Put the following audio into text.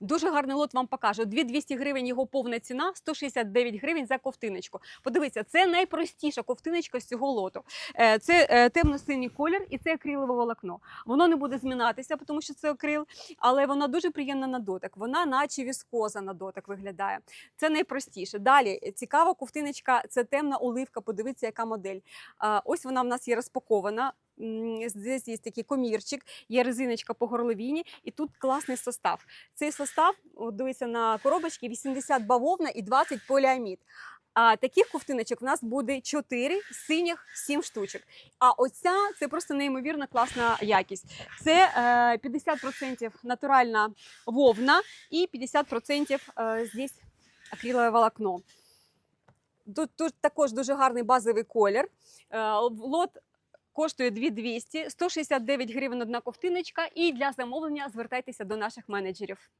Дуже гарний лот вам покажу. 2200 гривень його повна ціна, 169 гривень за ковтиночку. Подивіться, це найпростіша ковтиночка з цього лоту. Е, Це е, темно-синій колір і це акрилове волокно. Воно не буде змінатися, тому що це акрил, але вона дуже приємна на дотик. Вона, наче віскоза на дотик виглядає. Це найпростіше. Далі цікава ковтиночка, це темна оливка. Подивіться, яка модель. Ось вона в нас є розпакована. Здесь є такий комірчик, є резиночка по горловині, і тут класний состав. Цей состав, дивіться на коробочці, 80 бавовна і 20 поліамід. А таких ковтиночок в нас буде 4, синіх 7 штучок. А оця це просто неймовірно класна якість. Це е, 50% натуральна вовна і 50% е, здесь акрилове волокно. Тут, тут також дуже гарний базовий колір. Е, лот коштує 2200, 169 гривень одна ковтиночка. І для замовлення звертайтеся до наших менеджерів.